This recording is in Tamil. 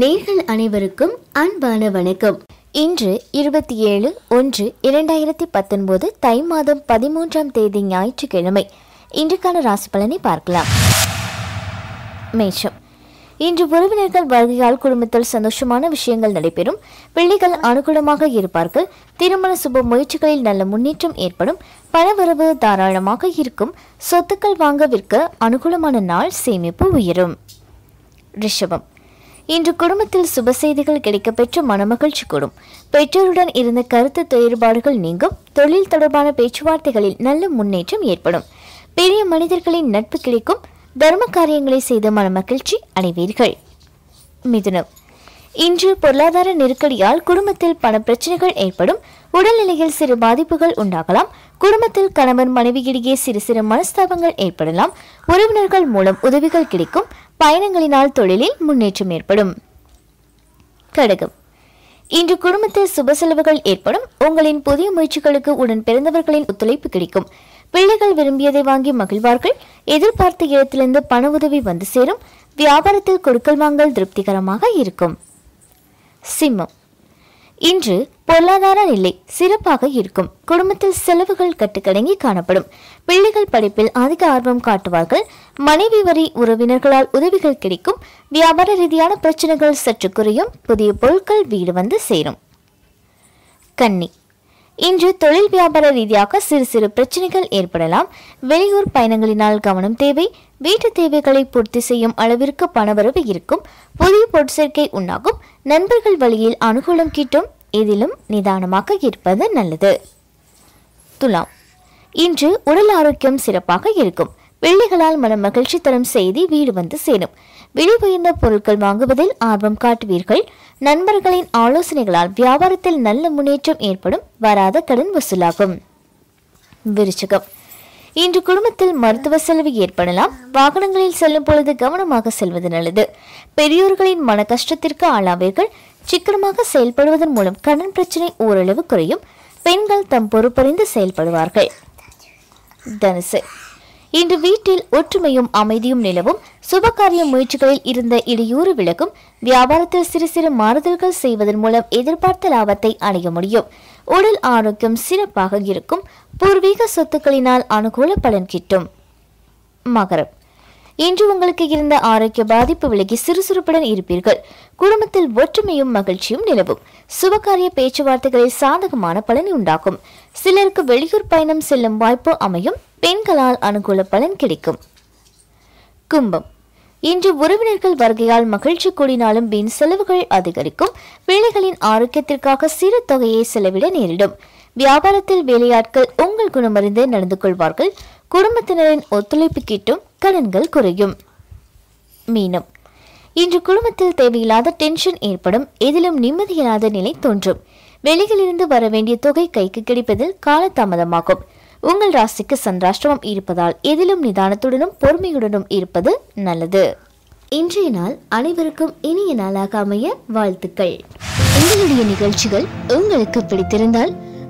நேர்கள் அனைவருக்கும் அன்பான வணக்கம். இன்று இருபத்தி ஏழு ஒன்று இரண்டாயிரத்தி பத்தொன்பது தை மாதம் பதிமூன்றாம் தேதி ஞாயிற்றுக்கிழமை. இன்றைக்கான ராசி பலனை பார்க்கலாம். மேஷம். இன்று உறவினர்கள் வருகையால் குடும்பத்தில் சந்தோஷமான விஷயங்கள் நடைபெறும். பிள்ளைகள் அனுகூலமாக இருப்பார்கள். திருமண சுப முயற்சிகளில் நல்ல முன்னேற்றம் ஏற்படும். பணவரவு தாராளமாக இருக்கும். சொத்துக்கள் வாங்க விற்க அனுகூலமான நாள் சேமிப்பு உயரும். ரிஷபம். இன்று குடும்பத்தில் சுப செய்திகள் கிடைக்கப்பெற்ற மனமகிழ்ச்சி கூடும். பெற்றோருடன் இருந்த கருத்து வேறுபாடுகள் நீங்கும். தொழில் தொடர்பான பேச்சுவார்த்தைகளில் நல்ல முன்னேற்றம் ஏற்படும். பெரிய மனிதர்களின் நட்பு கிடைக்கும். தர்ம காரியங்களை செய்த மனமகிழ்ச்சி அடைவீர்கள். மிதுனம். இன்று பொருளாதார நெருக்கடியால் குடும்பத்தில் பண பிரச்சனைகள் ஏற்படும். உடல்நிலையில் சிறு பாதிப்புகள் உண்டாகலாம். குடும்பத்தில் கணவன் மனைவியிடையே சிறு சிறு மனஸ்தாபங்கள் ஏற்படலாம். உறவினர்கள் மூலம் உதவிகள் கிடைக்கும். பயணங்களினால் தொழிலில் முன்னேற்றம் ஏற்படும். கடகம். இன்று குடும்பத்தில் சுப செலவுகள் ஏற்படும். உங்களின் புதிய முயற்சிகளுக்கு உடன் பிறந்தவர்களின் ஒத்துழைப்பு கிடைக்கும். பிள்ளைகள் விரும்பியதை வாங்கி மகிழ்வார்கள். எதிர்பார்த்த இடத்திலிருந்து பண உதவி வந்து சேரும். வியாபாரத்தில் கொடுக்கல் வாங்கல் திருப்திகரமாக இருக்கும். சிம்மம் இன்று பொருளாதார நிலை சிறப்பாக இருக்கும். குடும்பத்தில் செலவுகள் கட்டுக்கடங்கி காணப்படும். பிள்ளைகள் படிப்பில் அதிக ஆர்வம் காட்டுவார்கள். மனைவி வரி உறவினர்களால் உதவிகள் கிடைக்கும். வியாபார ரீதியான பிரச்சனைகள் சற்று குறையும். புதிய பொருட்கள் வீடு வந்து சேரும். கன்னி. இன்று தொழில் வியாபார ரீதியாக சிறு சிறு பிரச்சனைகள் ஏற்படலாம். வெளியூர் பயணங்களினால் கவனம் தேவை. வீட்டு தேவைகளை பூர்த்தி செய்யும் அளவிற்கு பணவரவு இருக்கும். புதிய பொருட்சேர்க்கை உண்டாகும். நண்பர்கள் வழியில் அனுகூலம் கிட்டும். இதிலும் நிதானமாக இருப்பது நல்லது. துலாம். இன்று உடல் ஆரோக்கியம் சிறப்பாக இருக்கும். வெள்ளிகளால் மன மகிழ்ச்சி தரும் செய்தி வீடு வந்து சேரும். விலை உயர்ந்த பொருட்கள் வாங்குவதில் ஆர்வம் காட்டுவீர்கள். நண்பர்களின் ஆலோசனைகளால் வியாபாரத்தில் நல்ல முன்னேற்றம் ஏற்படும். வராத கடன் வசூலாகும். விருச்சகம். இன்று குடும்பத்தில் மருத்துவ செலவு ஏற்படலாம். வாகனங்களில் செல்லும் பொழுது கவனமாக செல்வது நல்லது. பெரியோர்களின் மன கஷ்டத்திற்கு ஆளாவீர்கள். சிக்கனமாக செயல்படுவதன் மூலம் கடன் பிரச்சனை ஓரளவு குறையும். பெண்கள் தம் பொறுப்பறிந்து செயல்படுவார்கள். தனுசு. இன்று வீட்டில் ஒற்றுமையும் அமைதியும் நிலவும் சுபகாரிய முயற்சிகளில் இருந்த இடையூறு விலகும் வியாபாரத்தில் சிறு சிறு மாறுதல்கள் செய்வதன் மூலம் எதிர்பார்த்த லாபத்தை அடைய முடியும். உடல் ஆரோக்கியம் சிறப்பாக இருக்கும். பூர்வீக சொத்துக்களினால் அனுகூல பலன் கிட்டும். மகரம். இன்று உங்களுக்கு இருந்த ஆரோக்கிய பாதிப்பு விலகி சுறுசுறுப்புடன் இருப்பீர்கள். குடும்பத்தில் ஒற்றுமையும் மகிழ்ச்சியும் நிலவும். சுபகாரிய பேச்சுவார்த்தைகளில் சாதகமான பலனை உண்டாகும் சிலருக்கு வெளியூர் பயணம் செல்லும் வாய்ப்பு அமையும். பெண்களால் அனுகூல பலன் கிடைக்கும். கும்பம். இன்று உறவினர்கள் வருகையால் மகிழ்ச்சி கூடினாலும் வீண் செலவுகள் அதிகரிக்கும். பிள்ளைகளின் ஆரோக்கியத்திற்காக சிறு தொகையை செலவிட நேரிடும். வியாபாரத்தில் வேலையாட்கள் உங்கள் குணமறிந்து நடந்து கொள்வார்கள். குடும்பத்தினரின் ஒத்துழைப்பு கிட்டும் கடன்கள் குறையும். மீனம். இன்று குடும்பத்தில் தேவையில்லாத டென்ஷன் ஏற்படும். எதிலும் நிம்மதியில்லாத நிலை தோன்றும். வெளியிலிருந்து வர வேண்டிய தொகை கைக்கு கிடைப்பதில் காலதாமதமாகும். உங்கள் ராசிக்கு சந்திராஷ்டிரமம் இருப்பதால் எதிலும் நிதானத்துடனும் பொறுமையுடனும் இருப்பது நல்லது. இன்றைய நாள் அனைவருக்கும் இனிய நாளாக அமைய வாழ்த்துக்கள். எங்களுடைய நிகழ்ச்சிகள் உங்களுக்கு பிடித்திருந்தால்